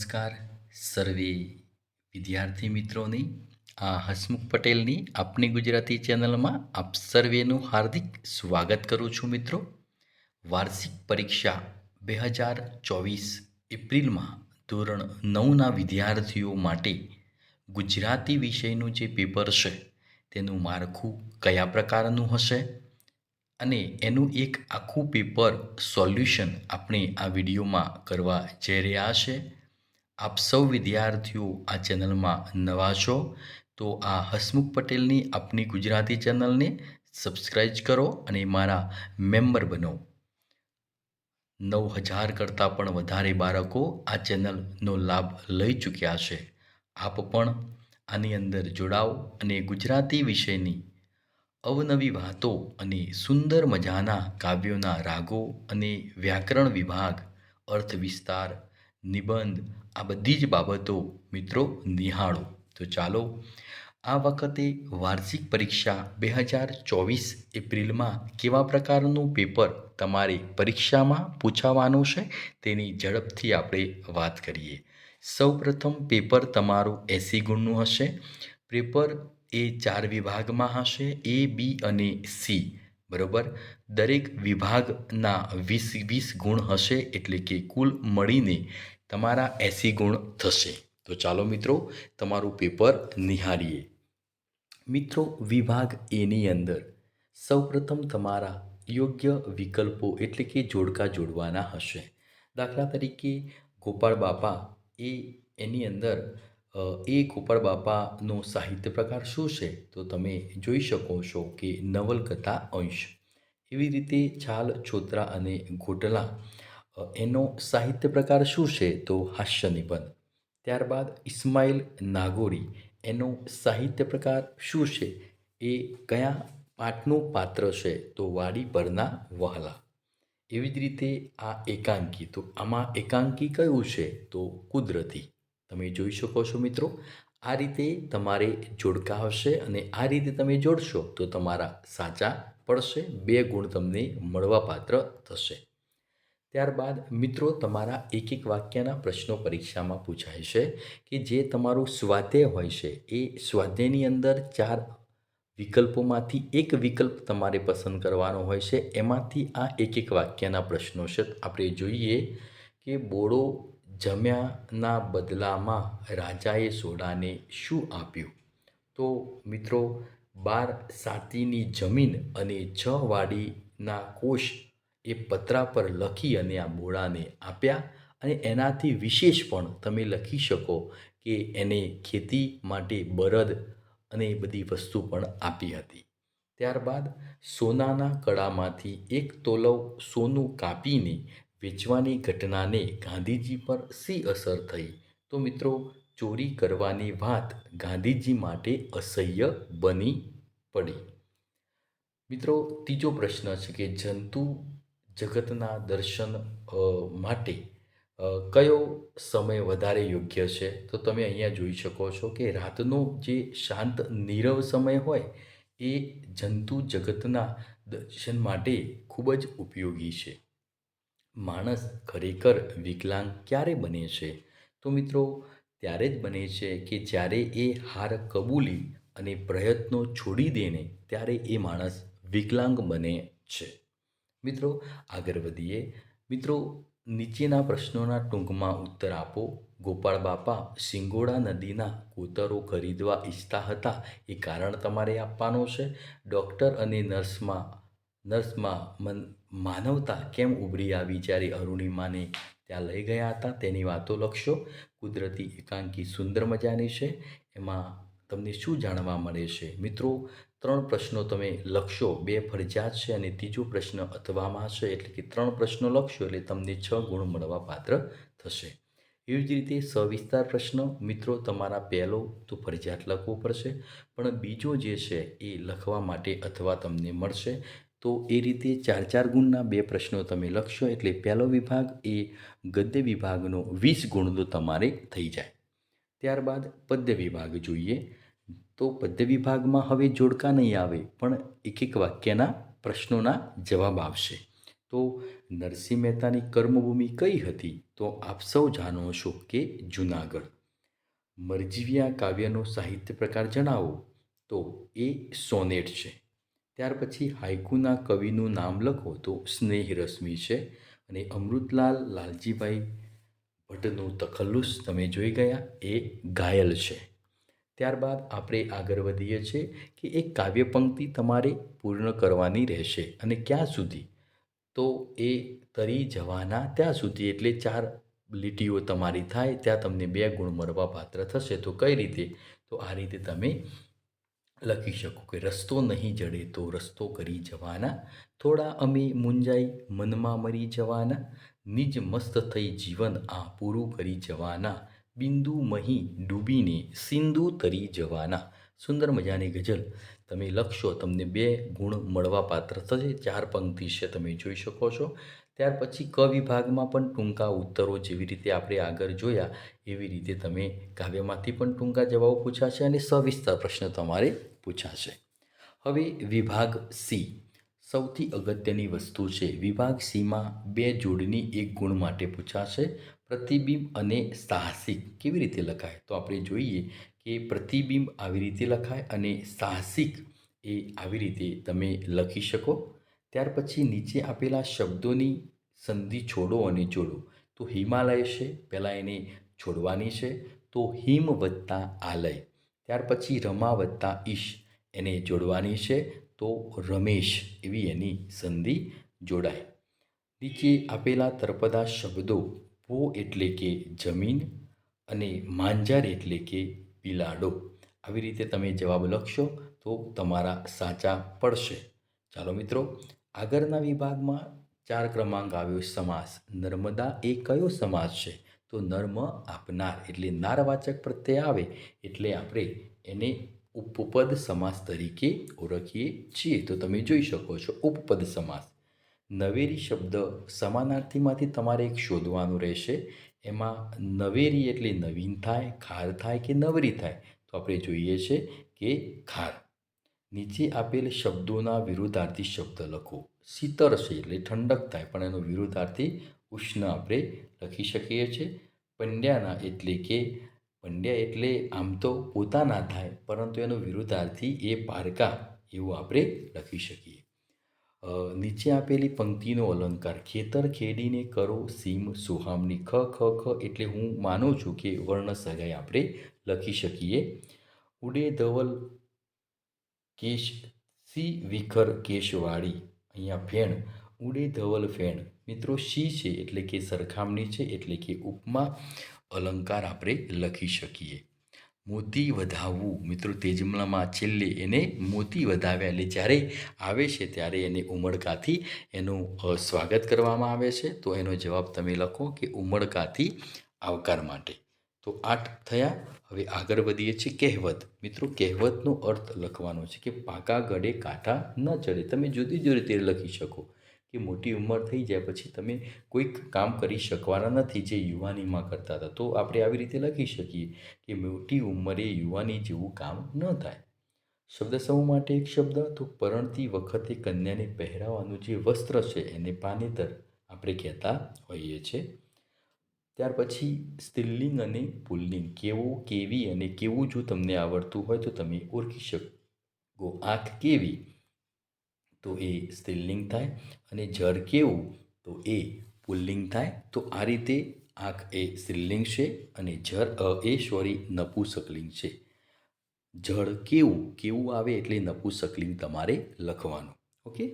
નમસ્કાર, સર્વે વિદ્યાર્થી મિત્રોની. આ હસમુખ પટેલની આપની ગુજરાતી ચેનલમાં આપ સર્વેનું હાર્દિક સ્વાગત કરું છું મિત્રો. વાર્ષિક પરીક્ષા બે હજાર ચોવીસ એપ્રિલમાં ધોરણ નવના વિદ્યાર્થીઓ માટે ગુજરાતી વિષયનું જે પેપર છે, તેનું માળખું કયા પ્રકારનું હશે? અને એનું એક આખું પેપર સોલ્યુશન આપણે આ વિડીયોમાં કરવા જઈ રહ્યા છે. આપ સૌ વિદ્યાર્થીઓ આ ચેનલમાં નવા છો, તો આ હસમુખ પટેલની આપની ગુજરાતી ચેનલને સબસ્ક્રાઈબ કરો અને મારા મેમ્બર બનો. નવ હજાર કરતાં પણ વધારે બાળકો આ ચેનલનો લાભ લઈ ચૂક્યા છે. આપ પણ આની અંદર જોડાઓ અને ગુજરાતી વિષયની અવનવી વાતો અને સુંદર મજાના કાવ્યોના રાગો અને વ્યાકરણ વિભાગ અર્થ વિસ્તાર નિબંધ, આ બધી જ બાબતો મિત્રો નિહાળો. તો ચાલો, આ વખતે વાર્ષિક પરીક્ષા બે હજાર ચોવીસ એપ્રિલમાં કેવા પ્રકારનું પેપર તમારે પરીક્ષામાં પૂછાવાનું છે તેની ઝડપથી આપણે વાત કરીએ. સૌપ્રથમ પેપર તમારું એંસી ગુણનું હશે. પેપર એ ચાર વિભાગમાં હશે, એ, બી અને સી. બરાબર? દરેક વિભાગના વીસ વીસ ગુણ હશે એટલે કે કુલ મળીને તમારા એંસી ગુણ થશે. તો ચાલો મિત્રો, તમારું પેપર નિહાળીએ. મિત્રો, વિભાગ એની અંદર સૌપ્રથમ તમારા યોગ્ય વિકલ્પો એટલે કે જોડકા જોડવાના હશે. દાખલા તરીકે ગોપાળ બાપા એ એની અંદર એ ગોપાળ બાપાનો સાહિત્ય પ્રકાર શું છે? તો તમે જોઈ શકો છો કે નવલકથા અંશ. એવી રીતે છાલ, છોતરા અને ઘોટલા એનો સાહિત્ય પ્રકાર શું છે? તો હાસ્ય નિબંધ. ત્યારબાદ ઇસ્માઇલ નાગોરી, એનો સાહિત્ય પ્રકાર શું છે? એ કયા પાઠનું પાત્ર છે? તો વાડી પરના વહાલા. એવી જ રીતે આ એકાંકી. તો આમાં એકાંકી કયું છે? તો કુદરતી. તમે જોઈ શકો છો મિત્રો, આ રીતે તમારે જોડકા હશે અને આ રીતે તમે જોડશો તો તમારા સાચા પડશે, બે ગુણ તમને મળવાપાત્ર થશે. ત્યારબાદ મિત્રો, તમારા એક એક વાક્યના પ્રશ્નો પરીક્ષામાં પૂછાય છે કે જે તમારું સ્વાધ્યાય હોય છે, એ સ્વાધ્યાયની અંદર ચાર વિકલ્પોમાંથી એક વિકલ્પ તમારે પસંદ કરવાનો હોય છે, એમાંથી આ એક એક વાક્યના પ્રશ્નો છે. આપણે જોઈએ કે બોડો જમ્યાના બદલામાં રાજાએ સોડાને શું આપ્યું? તો મિત્રો, બાર સાતીની જમીન અને છ વાડીના કોષ એ પતરા પર લખી અને આ બોડાને આપ્યા અને એનાથી વિશેષ પણ તમે લખી શકો કે એને ખેતી માટે બળદ અને એ બધી વસ્તુ પણ આપી હતી. ત્યારબાદ સોનાના કડામાંથી એક તોલવ સોનું કાપીને વેચવાની ઘટનાને ગાંધીજી પર શી અસર થઈ. તો મિત્રો, ચોરી કરવાની વાત ગાંધીજી માટે અસહ્ય બની પડી. મિત્રો, ત્રીજો પ્રશ્ન છે કે જંતુ જગતના દર્શન માટે કયો સમય વધારે યોગ્ય છે? તો તમે અહીંયા જોઈ શકો છો કે રાતનો જે શાંત, નીરવ સમય હોય, એ જંતુ જગતના દર્શન માટે ખૂબ જ ઉપયોગી છે. માણસ ખરેખર વિકલાંગ ક્યારે બને છે? તો મિત્રો, ત્યારે જ બને છે કે જ્યારે એ હાર કબૂલી અને પ્રયત્નો છોડી દેને, ત્યારે એ માણસ વિકલાંગ બને છે. મિત્રો, આગળ વધીએ. મિત્રો, નીચેના પ્રશ્નોના ટૂંકમાં ઉત્તર આપો. ગોપાળ બાપા, સિંગોડા નદીના કોતરો ખરીદવા ઈચ્છતા હતા, એ કારણ તમારે આપવાનું છે? ડૉક્ટર અને નર્સમાં નર્સમાં મન, માનવતા કેમ ઉભરી આવી જ્યારે અરુણિમાને ત્યાં લઈ ગયા હતા, તેની વાતો લખશો. કુદરતી એકાંકી સુંદર મજાની છે. એમાં તમને શું જાણવા મળે છે? મિત્રો, ત્રણ પ્રશ્નો તમે લખશો, બે ફરજિયાત છે અને ત્રીજો પ્રશ્ન અથવામાં છે એટલે કે ત્રણ પ્રશ્નો લખશો, એટલે તમને છ ગુણ મળવા પાત્ર થશે. એવી જ રીતે સવિસ્તાર પ્રશ્ન, મિત્રો, તમારા પહેલો તો ફરજિયાત લખવો પડશે, પણ બીજો જે છે એ લખવા માટે અથવા તમને મળશે. તો એ રીતે ચાર ચાર ગુણના બે પ્રશ્નો તમે લખશો એટલે પહેલો વિભાગ એ ગદ્ય વિભાગનો વીસ ગુણનો તમારે થઈ જાય. ત્યારબાદ પદ્ય વિભાગ જોઈએ. તો પદ્ય વિભાગમાં હવે જોડકા નહીં આવે, પણ એક એક વાક્યના પ્રશ્નોના જવાબ આવશે. તો નરસિંહ મહેતાની કર્મભૂમિ કઈ હતી? તો આપ સૌ જાણો છો કે જુનાગઢ. મરજીવિયા કાવ્યનો સાહિત્ય પ્રકાર જણાવો. તો એ સોનેટ છે. ત્યાર પછી હાઇકુના કવિનું નામ લખો તો સ્નેહ રશ્મિ છે અને અમૃતલાલ લાલજીભાઈ ભટ્ટનું તખલ્લુસ તમે જોઈ ગયા, એ ઘાયલ છે. ત્યારબાદ આપણે આગળ વધીએ છીએ કે એક કાવ્ય પંક્તિ તમારે પૂર્ણ કરવાની રહેશે અને ક્યાં સુધી? તો એ તરી જવાના ત્યાં સુધી, એટલે ચાર લીટીઓ તમારી થાય, ત્યાં તમને બે ગુણ મળવા પાત્ર થશે. તો કઈ રીતે? તો આ રીતે તમે લખી શકો કે રસ્તો નહીં જડે તો રસ્તો કરી જવાના. થોડા અમે મૂંઝાઈ મનમાં મરી જવાના. નિજ મસ્ત થઈ જીવન આ પૂરું કરી જવાના. બિંદુ મહી ડૂબીને સિંધુ તરી જવાના. સુંદર મજાની ગઝલ. તમે લખશો, તમને બે ગુણ મળવા પાત્ર થશે. ચાર પંક્તિ છે, તમે જોઈ શકો છો. ત્યાર પછી ક વિભાગમાં પણ ટૂંકા ઉત્તરો જેવી રીતે આપણે આગળ જોયા, એવી રીતે તમે કાવ્યમાંથી પણ ટૂંકા જવાબો પૂછાશે અને સવિસ્તાર પ્રશ્ન તમારે પૂછાશે. હવે વિભાગ સી. સૌથી અગત્યની વસ્તુ છે, વિભાગ સીમાં બે જોડની એક ગુણ માટે પૂછાશે. પ્રતિબિંબ અને સાહસિક કેવી રીતે લખાય? તો આપણે જોઈએ કે પ્રતિબિંબ આવી રીતે લખાય અને સાહસિક એ આવી રીતે તમે લખી શકો. ત્યાર પછી નીચે આપેલા શબ્દોની સંધિ છોડો અને જોડો. તો હિમાલય છે, પહેલાં એને છોડવાની છે. તો હિમ વત્તા આલય. ત્યાર પછી રમા વત્તા ઈશ. એને જોડવાની છે તો રમેશ એવી એની સંધિ જોડાય. નીચે આપેલા તરપદા શબ્દો ભો એટલે કે જમીન અને માંજર એટલે કે બિલાડો આવી રીતે તમે જવાબ લખશો તો તમારા સાચા પડશે. ચાલો મિત્રો, આગળના વિભાગમાં ચાર ક્રમાંક આવ્યો સમાસ. નર્મદા એ કયો સમાસ છે? તો નર્મ આપનાર, એટલે નારવાચક પ્રત્યય આવે, એટલે આપણે એને ઉપપદ સમાસ તરીકે ઓળખીએ છીએ. તો તમે જોઈ શકો છો, ઉપપદ સમાસ. નવેરી શબ્દ સમાનાર્થીમાંથી તમારે એક શોધવાનું રહેશે. એમાં નવેરી એટલે નવીન થાય, ખાર થાય કે નવરી થાય? તો આપણે જોઈએ છે કે ખાર. નીચે આપેલ શબ્દોના વિરુદ્ધાર્થી શબ્દ લખો. શીતળ છે એટલે ઠંડક થાય, પણ એનો વિરુદ્ધાર્થી ઉષ્ણ આપણે લખી શકીએ છીએ. પંડ્યાના એટલે કે, પંડ્યા એટલે આમ તો પોતાના થાય, પરંતુ એનો વિરુદ્ધાર્થી એ પારકા એવું આપણે લખી શકીએ. નીચે આપેલી પંક્તિનો અલંકાર, ખેતર ખેડીને કરો સીમ સુહામની. ખ ખ ખ એટલે હું માનું છું કે વર્ણ સગાઈ આપણે લખી શકીએ. ઉડે ધવલ કેશ, સી વિખર કેશવાળી, અહીંયા ફેણ ઉડે ધવલ ફેણ. મિત્રો, શી છે? એટલે કે સરખામણી છે, એટલે કે ઉપમા. અલંકાર આપણે લખી શકીએ. મોતી વધાવવું. મિત્રો, તેજમલામાં છેલ્લે એને મોતી વધાવ્યા. એટલે જ્યારે આવે છે, ત્યારે એને ઉમળકાથી એનું સ્વાગત કરવામાં આવે છે. તો એનો જવાબ તમે લખો કે ઉમળકાથી આવકાર માટે. તો આઠ થયા. હવે આગળ વધીએ છીએ કહેવત. મિત્રો, કહેવતનો અર્થ લખવાનો છે કે પાકા ગળે કાંઠા ન ચડે. તમે જુદી જુદી રીતે લખી શકો. કે મોટી ઉંમર થઈ જાય પછી તમે કોઈક કામ કરી શકવાના નથી જે યુવાનીમાં કરતા હતા. તો આપણે આવી રીતે લખી શકીએ કે મોટી ઉંમરે યુવાની જેવું કામ ન થાય. શબ્દ સમૂહ માટે એક શબ્દ, તો પરણતી વખતે કન્યાને પહેરાવાનું જે વસ્ત્ર છે એને પાનેતર આપણે કહેતા હોઈએ છીએ. ત્યાર પછી સ્ત્રીલિંગ અને પુલ્લિંગ, કેવું, કેવી અને કેવું જો તમને આવડતું હોય તો તમે ઓળખી શકો. આંખ કેવી? તો એ સ્ત્રીલિંગ થાય અને જળ કેવું તો એ પુલ્લિંગ થાય. તો આ રીતે આંખ એ સ્ત્રીલિંગ છે અને જળ અ એ સોરી નપુસકલિંગ છે. જળ કેવું? કેવું આવે એટલે નપુસકલિંગ તમારે લખવાનું. ઓકે?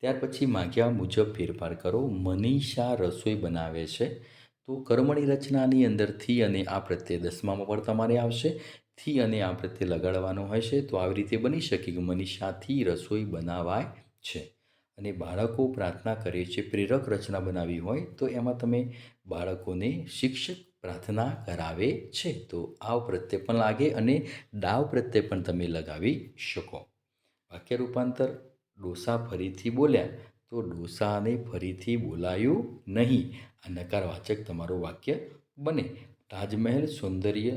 ત્યાર પછી માગ્યા મુજબ ફેરફાર કરો. મનીષા રસોઈ બનાવે છે. તો કર્મણી રચનાની અંદરથી અને આ પ્રત્યે દસમામાં પણ તમારે આવશે. થી અને આ પ્રત્યે લગાડવાનો હોય છે, તો આવી રીતે બની શકે કે મનીષાથી રસોઈ બનાવાય છે. અને બાળકો પ્રાર્થના કરે છે, પ્રેરક રચના બનાવી હોય, તો એમાં તમે બાળકોને શિક્ષક પ્રાર્થના કરાવે છે. તો આવ પ્રત્યે પણ લાગે અને ડાવ પ્રત્યે પણ તમે લગાવી શકો. વાક્ય રૂપાંતર ડોસા ફરીથી બોલ્યા તો ડોસાને ફરીથી બોલાયું નહીં. આ નકારવાચક તમારું વાક્ય બને. તાજમહેલ સૌંદર્ય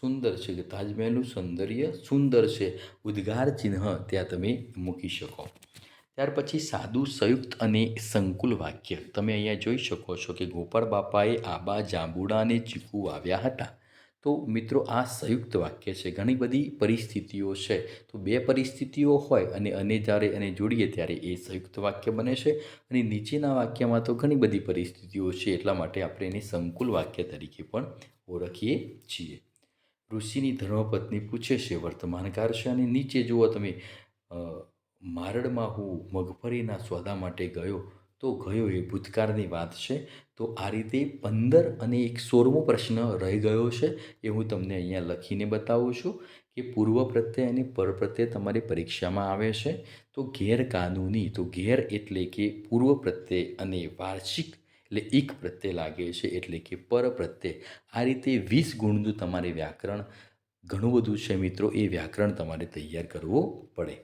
સુંદર છે. કે તાજમહેલનું સૌંદર્ય સુંદર છે. ઉદ્ગાર ચિહ્ન ત્યાં તમે મૂકી શકો. ત્યાર પછી સાદું, સંયુક્ત અને સંકુલ વાક્ય. તમે અહીંયા જોઈ શકો છો કે ગોપાળ બાપાએ આબા જાંબુડા અને ચીકુ આવ્યા હતા. તો મિત્રો આ સંયુક્ત વાક્ય છે. ઘણી બધી પરિસ્થિતિઓ છે. તો બે પરિસ્થિતિઓ હોય અને અને જ્યારે એને જોડીએ ત્યારે એ સંયુક્ત વાક્ય બને છે અને નીચેના વાક્યમાં તો ઘણી બધી પરિસ્થિતિઓ છે. એટલા માટે આપણે એને સંકુલ વાક્ય તરીકે પણ ઓળખીએ છીએ. ઋષિની ધર્મપત્ની પૂછે છે વર્તમાનકાર છે? અને નીચે જુઓ તમે મારડમાં હું મગફળીના સોદા માટે ગયો. તો ગયો એ ભૂતકાળની વાત છે. તો આ રીતે પંદર અને એક સોળમો પ્રશ્ન રહી ગયો છે એ હું તમને અહીંયા લખીને બતાવું છું કે પૂર્વ પ્રત્યય અને પર પ્રત્યય તમારી પરીક્ષામાં આવે છે. તો ગેરકાનૂની, તો ગેર એટલે કે પૂર્વ પ્રત્યય અને વાર્ષિક એટલે એક પ્રત્યય લાગે છે એટલે કે પર પ્રત્યય. આ રીતે વીસ ગુણનું તમારે વ્યાકરણ, ઘણું બધું છે મિત્રો, એ વ્યાકરણ તમારે તૈયાર કરવું પડે.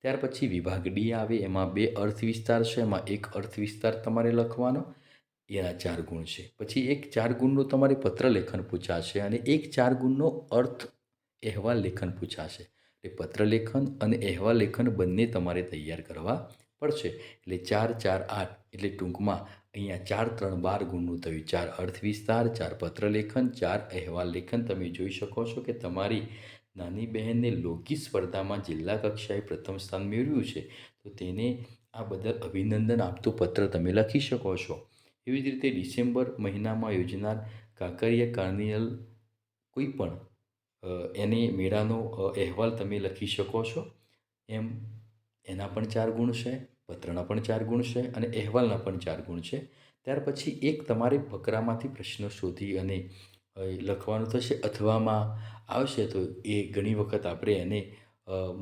ત્યાર પછી વિભાગ ડી આવે, એમાં બે અર્થ વિસ્તાર છે, એમાં એક અર્થ વિસ્તાર તમારે લખવાનો. એના ચાર ગુણ છે. પછી એક ચાર ગુણનું તમારે પત્ર લેખન પૂછાશે અને એક ચાર ગુણનો અર્થ અહેવાલ લેખન પૂછાશે. એટલે પત્ર લેખન અને અહેવાલ લેખન બંને તમારે તૈયાર કરવા પડશે. એટલે ચાર ચાર, આઠ એટલે ટૂંકમાં અહીંયા ચાર, ત્રણ, બાર ગુણનું થયું. ચાર અર્થ વિસ્તાર, ચાર પત્ર લેખન, ચાર અહેવાલ લેખન. તમે જોઈ શકો છો કે તમારી નાની બહેનને લોકી સ્પર્ધામાં જિલ્લા કક્ષાએ પ્રથમ સ્થાન મેળવ્યું છે. તો તેને આ બદલ અભિનંદન આપતો પત્ર તમે લખી શકો છો. એવી જ રીતે ડિસેમ્બર મહિનામાં યોજનાર કાંકરિયા કાર્નિવલ કોઈ પણ એને મેળાનો અહેવાલ તમે લખી શકો છો. એમ, એના પણ ચાર ગુણ છે, પત્રના પણ ચાર ગુણ છે અને અહેવાલના પણ ચાર ગુણ છે. ત્યાર પછી એક તમારે ફકરામાંથી પ્રશ્નો શોધી અને લખવાનું થશે અથવામાં આવશે તો એ ઘણી વખત આપણે એને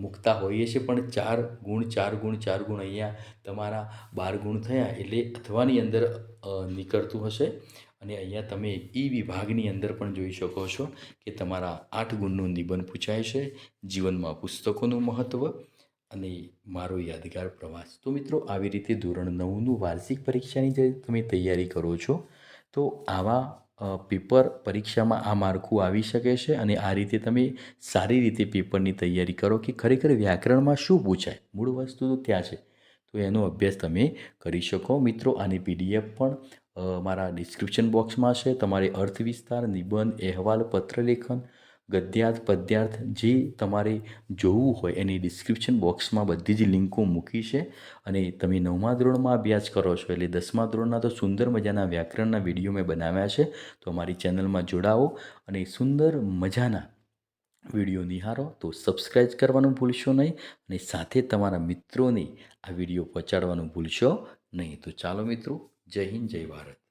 મૂકતા હોઈએ છીએ. પણ ચાર ગુણ ચાર ગુણ ચાર ગુણ અહીંયા તમારા બાર ગુણ થયા એટલે અથવાની અંદર નીકળતું હશે. અને અહીંયા તમે ઈ વિભાગની અંદર પણ જોઈ શકો છો કે તમારા આઠ ગુણનું નિબંધ પૂછાય છે, જીવનમાં પુસ્તકોનું મહત્ત્વ અને મારો યાદગાર પ્રવાસ. તો મિત્રો, આવી રીતે ધોરણ નવનું વાર્ષિક પરીક્ષાની જે તમે તૈયારી કરો છો, તો આવા પેપર પરીક્ષામાં આ માર્કું આવી શકે છે અને આ રીતે તમે સારી રીતે પેપરની તૈયારી કરો કે ખરેખર વ્યાકરણમાં શું પૂછાય? મૂળ વસ્તુ તો ત્યાં છે. તો એનો અભ્યાસ તમે કરી શકો. મિત્રો, આની પીડીએફ પણ મારા ડિસ્ક્રિપ્શન બોક્સમાં છે તમારે અર્થ વિસ્તાર, નિબંધ, અહેવાલ, પત્રલેખન, ગદ્યાર્થ, પદ્યાર્થ જે તમારે જોવું હોય એની ડિસ્ક્રિપ્શન બોક્સમાં બધી જ લિંકો મૂકી છે. અને તમે નવમા ધોરણમાં અભ્યાસ કરો છો એટલે દસમા ધોરણના તો સુંદર મજાના વ્યાકરણના વીડિયો મેં બનાવ્યા છે. તો અમારી ચેનલમાં જોડાઓ અને સુંદર મજાના વીડિયો નિહાળો તો સબસ્ક્રાઈબ કરવાનું ભૂલશો નહીં અને સાથે તમારા મિત્રોને આ વીડિયો પહોંચાડવાનું ભૂલશો નહીં. તો ચાલો મિત્રો, જય હિન્દ, જય ભારત.